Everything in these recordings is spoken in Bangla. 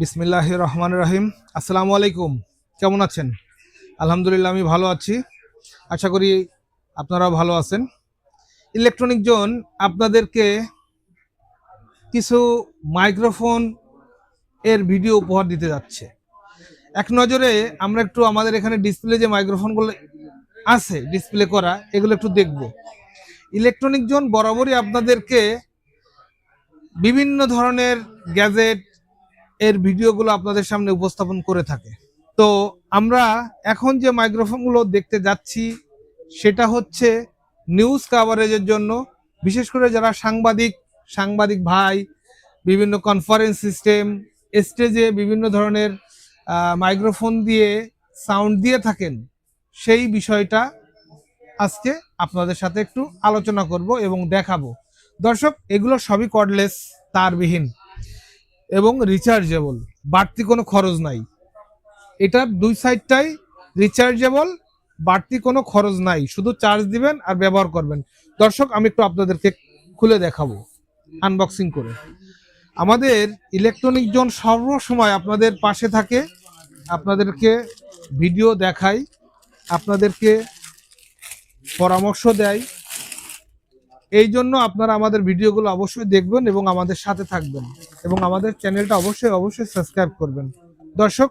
বিসমিল্লাহ রহমান রাহিম। আসসালামু আলাইকুম। কেমন আছেন? আলহামদুলিল্লাহ, আমি ভালো আছি। আশা করি আপনারাও ভালো আছেন। ইলেকট্রনিক জোন, আপনাদেরকে কিছু মাইক্রোফোন এর ভিডিও উপহার দিতে যাচ্ছে। এক নজরে আমরা একটু আমাদের এখানে ডিসপ্লে যে মাইক্রোফোনগুলো আছে, ডিসপ্লে করা, এগুলো একটু দেখব। ইলেকট্রনিক জোন বরাবরই আপনাদেরকে বিভিন্ন ধরনের গ্যাজেট এর ভিডিওগুলো আপনাদের সামনে উপস্থাপন করে থাকে। তো আমরা এখন যে মাইক্রোফোনগুলো দেখতে যাচ্ছি, সেটা হচ্ছে নিউজ কাভারেজের জন্য। বিশেষ করে যারা সাংবাদিক সাংবাদিক ভাই, বিভিন্ন কনফারেন্স সিস্টেম স্টেজে বিভিন্ন ধরনের মাইক্রোফোন দিয়ে সাউন্ড দিয়ে থাকেন, সেই বিষয়টা আজকে আপনাদের সাথে একটু আলোচনা করব এবং দেখাবো। দর্শক, এগুলো সবই কর্ডলেস তারবিহীন। এবং রিচার্জেবল বাড়তি কোনো খরচ নাই। এটার দুই সাইডটাই রিচার্জেবল বাড়তি কোনো খরচ নাই। শুধু চার্জ দিবেন আর ব্যবহার করবেন। দর্শক, আমি একটু আপনাদেরকে খুলে দেখাবো আনবক্সিং করে। আমাদের ইলেকট্রনিক জোন সর্বসময় আপনাদের পাশে থাকে। আপনাদেরকে ভিডিও দেখায় আপনাদেরকে পরামর্শ দেয়। এই জন্য আপনারা আমাদের ভিডিওগুলো অবশ্যই দেখবেন এবং আমাদের সাথে থাকবেন এবং আমাদের চ্যানেলটা অবশ্যই অবশ্যই সাবস্ক্রাইব করবেন। দর্শক,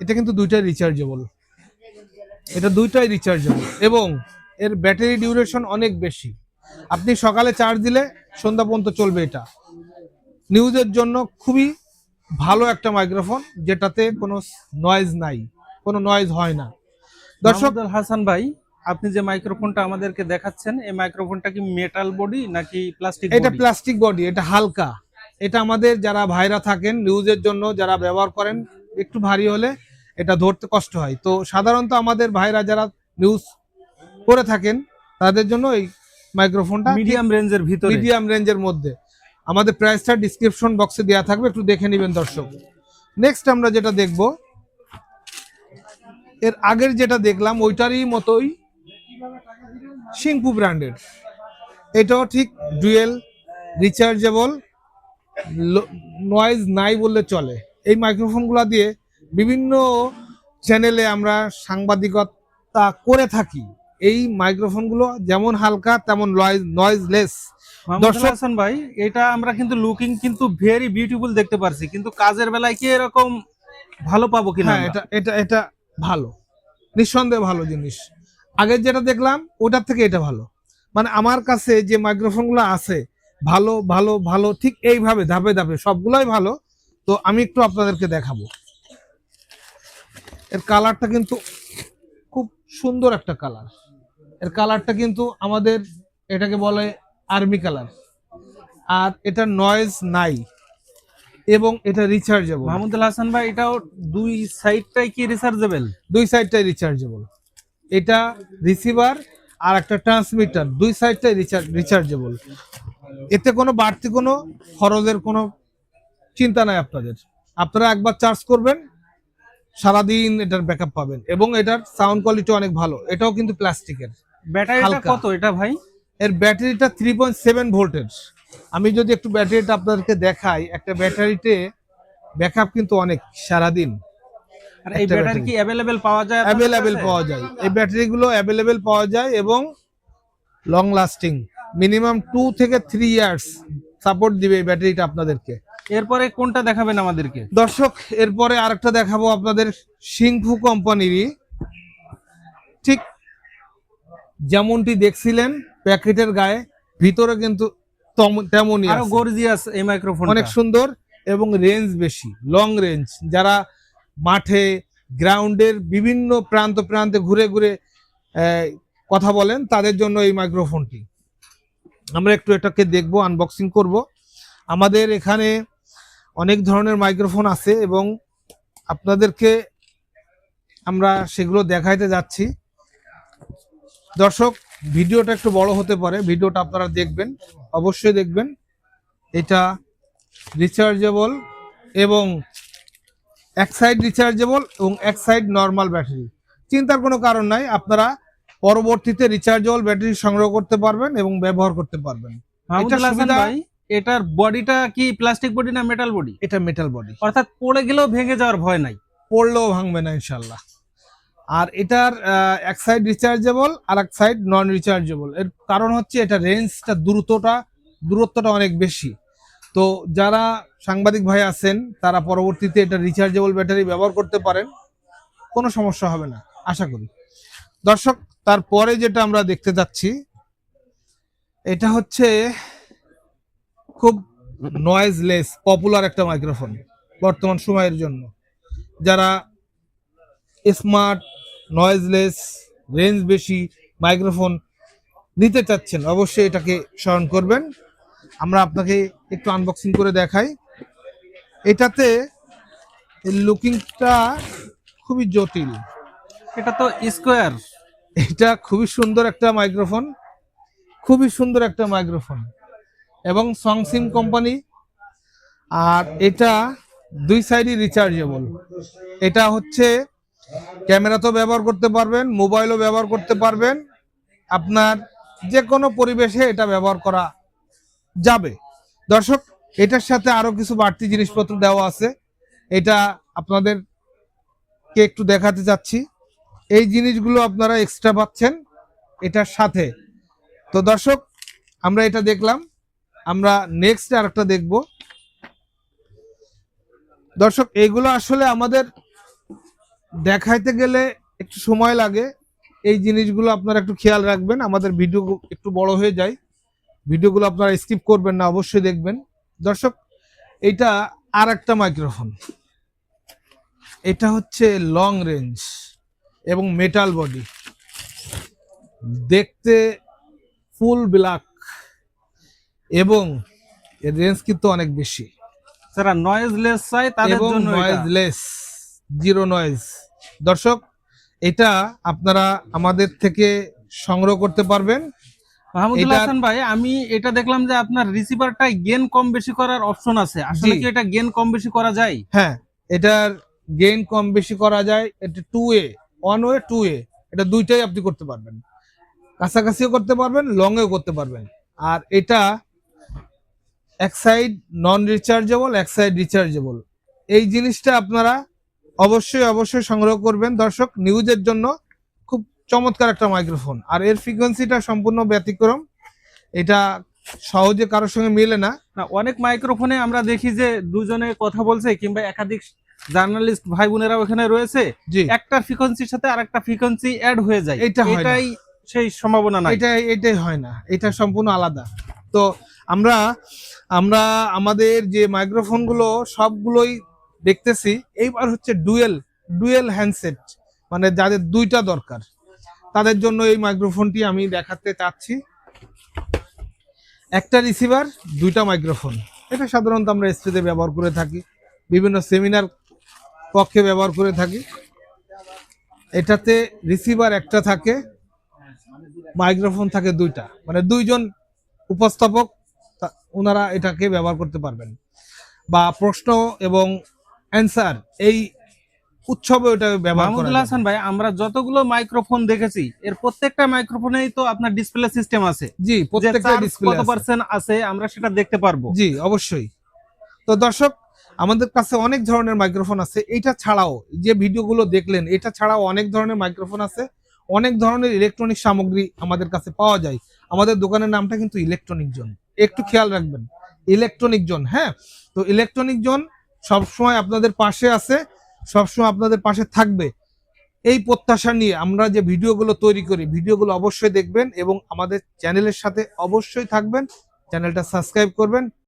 এটা কিন্তু দুইটাই রিচার্জেবল এটা দুইটাই রিচার্জেবল এবং এর ব্যাটারি ডিউরেশন অনেক বেশি। আপনি সকালে চার্জ দিলে সন্ধ্যা পর্যন্ত চলবে এটা। নিউজের জন্য খুবই ভালো একটা মাইক্রোফোন যেটাতে কোনো নয়েজ নাই, কোনো নয়েজ হয় না। দর্শক হাসান ভাই আপনি যে মাইক্রোফোনটা আমাদেরকে দেখাচ্ছেন এই মাইক্রোফোনটা কি মেটাল বডি নাকি প্লাস্টিক এটা প্লাস্টিক বডি এটা হালকা। এটা আমাদের যারা ভাইরা থাকেন নিউজের জন্য যারা ব্যবহার করেন একটু ভারী হলে এটা ধরতে কষ্ট হয়। তো সাধারণত আমাদের ভাইরা যারা নিউজ করে থাকেন তাদের জন্য এই মাইক্রোফোনটা মিডিয়াম রেঞ্জের ভিতরে। মিডিয়াম রেঞ্জের মধ্যে। আমাদের প্রাইসটা ডিসক্রিপশন বক্সে দেওয়া থাকবে একটু দেখে নেবেন দর্শক। নেক্সট আমরা যেটা দেখব এর আগের যেটা দেখলাম ওইটারই মতোই সিংপু ব্র্যান্ডের। এটাও ঠিক ডুয়েল রিচার্জেবল নয়েজ নাই বললে চলে। এই মাইক্রোফোনগুলো দিয়ে বিভিন্ন চ্যানেলে আমরা সাংবাদিকতা করে থাকি। এই মাইক্রোফোনগুলো যেমন হালকা তেমন নয়েজলেস দর্শক হাসান ভাই এটা আমরা কিন্তু লুকিং কিন্তু ভেরি বিউটিফুল দেখতে পারছি। কিন্তু কাজের বেলায় কি এরকম ভালো পাবো কিনা হ্যাঁ এটা এটা এটা ভালো। নিঃসন্দেহে ভালো জিনিস। আগের যেটা দেখলাম ওটার থেকে এটা ভালো। মানে আমার কাছে যে মাইক্রোফোনগুলো আছে ভালো ভালো ভালো ঠিক এইভাবে ধাপে ধাপে সবগুলোই ভালো। তো আমি একটু আপনাদেরকে দেখাবো। এর কালারটা কিন্তু খুব সুন্দর একটা কালারের কালারটা কিন্তু আমাদের এটাকে বলে আর্মি কালার আর এটা নয়েজ নাই। এবং এটা রিচার্জেবল মাহমুদুল হাসান ভাই এটাও দুই সাইডটাই কি রিচার্জেবল দুই সাইডটাই রিচার্জেবল এটা রিসিভার আর একটা ট্রান্সমিটার দুই সাইডটাই রিচার্জেবল এতে কোনো বাড়তি কোনো খরচের কোনো চিন্তা নাই আপনাদের। আপনারা একবার চার্জ করবেন সারাদিন এটার ব্যাকআপ পাবেন এবং এটার সাউন্ড কোয়ালিটি অনেক ভালো। এটাও কিন্তু প্লাস্টিকের ব্যাটারিটা। কত এটা ভাই? এর ব্যাটারিটা থ্রি পয়েন্ট সেভেন ভোল্টের আমি যদি একটু ব্যাটারিটা আপনাদেরকে দেখাই একটা ব্যাটারিতে ব্যাকআপ কিন্তু অনেক সারাদিন। আর এই ব্যাটারি কি অ্যাভেলেবেল পাওয়া যায় অ্যাভেলেবেল পাওয়া যায়। এই ব্যাটারিগুলো অ্যাভেলেবেল পাওয়া যায় এবং লং লাস্টিং মিনিমাম টু থেকে থ্রি ইয়ার্স সাপোর্ট দিবে এই ব্যাটারিটা আপনাদেরকে। এরপরে কোনটা দেখাবেন আমাদেরকে? দর্শক এরপরে আরেকটা দেখাবো আপনাদের সিংফু কোম্পানিরই ঠিক যেমনটি দেখছিলেন প্যাকেটের গায়ে ভিতরে কিন্তু তম- তেমনই আরও গর্জিয়াস এই মাইক্রোফোন অনেক সুন্দর এবং রেঞ্জ বেশি লং রেঞ্জ যারা মাঠে, গ্রাউন্ডের বিভিন্ন প্রান্ত প্রান্তে ঘুরে ঘুরে কথা বলেন, তাদের জন্য এই মাইক্রোফোনটি আমরা একটু এটাকে দেখব আনবক্সিং করব। আমাদের এখানে অনেক ধরনের মাইক্রোফোন আছে এবং আপনাদেরকে আমরা সেগুলো দেখাইতে যাচ্ছি। দর্শক, ভিডিওটা একটু বড় হতে পারে, ভিডিওটা আপনারা দেখবেন, অবশ্যই দেখবেন। এটা রিচার্জেবল এবং এক সাইড রিচার্জেবল এবং এক সাইড নর্মাল ব্যাটারি চিন্তার কোনো কারণ নাই আপনারা পরবর্তীতে রিচার্জেবল ব্যাটারি সংগ্রহ করতে পারবেন এবং ব্যবহার করতে পারবেন। সুবিধা- এটার বডিটা কি প্লাস্টিক বডি না মেটাল বডি এটা মেটাল বডি অর্থাৎ পড়ে গেলেও ভেঙে যাওয়ার ভয় নাই। পড়লেও ভাঙবে না ইনশাল্লাহ আর এটার এক সাইড রিচার্জেবল আর এক সাইড নন রিচার্জেবল এর কারণ হচ্ছে এটা রেঞ্জটা দ্রুতটা দূরত্বটা অনেক বেশি। তো যারা সাংবাদিক ভাই আছেন, তারা পরবর্তীতে এটা রিচার্জেবল ব্যাটারি ব্যবহার করতে পারেন, কোনো সমস্যা হবে না, আশা করি। দর্শক, তারপরে যেটা আমরা দেখতে যাচ্ছি, এটা হচ্ছে খুব নয়েজলেস পপুলার একটা মাইক্রোফোন বর্তমান সময়ের জন্য। যারা স্মার্ট নয়েজলেস রেঞ্জ বেশি মাইক্রোফোন নিতে চাচ্ছেন, অবশ্যই এটাকে স্মরণ করবেন। আমরা আপনাকে একটু আনবক্সিং করে দেখাই। এটাতে লুকিংটা খুবই জটিল। এটা তো স্কোয়ার এটা খুবই সুন্দর একটা মাইক্রোফোন খুবই সুন্দর একটা মাইক্রোফোন এবং সংসিম কোম্পানি আর এটা দুই সাইডই রিচার্জেবল এটা হচ্ছে ক্যামেরাতেও ব্যবহার করতে পারবেন মোবাইলও ব্যবহার করতে পারবেন। আপনার যে কোনো পরিবেশে এটা ব্যবহার করা যাবে। দর্শক, এটার সাথে আরও কিছু বাড়তি জিনিসপত্র দেওয়া আছে। এটা আপনাদেরকে একটু দেখাতে চাচ্ছি। এই জিনিসগুলো আপনারা এক্সট্রা পাচ্ছেন এটার সাথে। তো দর্শক, আমরা এটা দেখলাম। আমরা নেক্সট আর একটা দেখব। দর্শক, এইগুলো আসলে আমাদের দেখাইতে গেলে একটু সময় লাগে। এই জিনিসগুলো আপনারা একটু খেয়াল রাখবেন। আমাদের ভিডিও একটু বড় হয়ে যায়। ভিডিওগুলো আপনারা স্কিপ করবেন না অবশ্যই দেখবেন। দর্শক এটা আর একটা মাইক্রোফোন। এটা হচ্ছে লং রেঞ্জ এবং মেটাল বডি দেখতে ফুল ব্ল্যাক এবং এর রেঞ্জ কিন্তু অনেক বেশি। যারা নয়েজলেস চাই তাদের জন্য। নয়েজলেস জিরো নয়েজ দর্শক এটা আপনারা আমাদের থেকে সংগ্রহ করতে পারবেন। মাহমুদুল এটা- হাসান ভাই আমি এটা দেখলাম যে আপনার গেন কম বেশি করার অপশন আছে। আসলে কি এটা গেন কম বেশি করা যায়? হ্যাঁ এটার গেইন কম বেশি করা যায় এটা two A one way two A এটা দুইটাই আপনি করতে পারবেন। কাছাকাছিও করতে পারবেন লং এও করতে পারবেন। আর এটা এক সাইড নন রিচার্জেবল এক সাইড রিচার্জেবল এই জিনিসটা আপনারা অবশ্যই অবশ্যই সংগ্রহ করবেন দর্শক নিউজের জন্য। চমৎকার একটা মাইক্রোফোন আর এর ফ্রিকোয়েন্সিটা সম্পূর্ণ ব্যতিক্রম। এটা সহজে কারোর সঙ্গে মেলে না। না অনেক মাইক্রোফোনে আমরা দেখি যে দুজনে কথা বলছে কিংবা একাধিক জার্নালিস্ট ভাই বোনেরা ওখানে রয়েছে একটা ফ্রিকোয়েন্সির সাথে আরেকটা ফ্রিকোয়েন্সি অ্যাড হয়ে যায়। এটা এটাই সেই সম্ভাবনা না এটা এটাই হয় না। এটা সম্পূর্ণ আলাদা। তো আমরা আমরা আমাদের যে মাইক্রোফোনগুলো সবগুলোই দেখতেছি। এইবার হচ্ছে ডুয়েল ডুয়েল হ্যান্ডসেট মানে যাদের দুইটা দরকার। তাদের জন্য এই মাইক্রোফোনটি আমি দেখাতে চাচ্ছি। একটা রিসিভার দুইটা মাইক্রোফোন। এটা সাধারণত আমরা স্টেজে ব্যবহার করে থাকি। বিভিন্ন সেমিনার পক্ষে ব্যবহার করে থাকি। এটাতে রিসিভার একটা থাকে, মাইক্রোফোন থাকে দুইটা। মানে দুইজন উপস্থাপক ওনারা এটাকে ব্যবহার করতে পারবেন। বা প্রশ্ন এবং অ্যান্সার এই উৎসবে ওটা ব্যবহার মাহমুদুল। হাসান ভাই আমরা যতগুলো মাইক্রোফোন দেখেছি এর প্রত্যেকটা মাইক্রোফোনেই তো আপনার ডিসপ্লে সিস্টেম আছে। জি প্রত্যেকটা ডিসপ্লে কত পার্সেন্ট আছে আমরা সেটা দেখতে পারব। জি অবশ্যই। তো দর্শক আমাদের কাছে অনেক ধরনের মাইক্রোফোন আছে। এটা ছাড়াও যে ভিডিওগুলো দেখলেন এটা ছাড়াও অনেক ধরনের মাইক্রোফোন আছে। অনেক ধরনের ইলেকট্রনিক সামগ্রী আমাদের কাছে পাওয়া যায়। আমাদের দোকানের নামটা কিন্তু ইলেকট্রনিক জোন একটু খেয়াল রাখবেন। ইলেকট্রনিক জোন হ্যাঁ? তো ইলেকট্রনিক জোন সবসময় আপনাদের পাশে আছে। সবসময় আপনাদের পাশে থাকবে। এই প্রত্যাশা নিয়ে আমরা যে ভিডিওগুলো তৈরি করি, ভিডিওগুলো অবশ্যই দেখবেন এবং আমাদের চ্যানেলের সাথে অবশ্যই থাকবেন। চ্যানেলটা সাবস্ক্রাইব করবেন।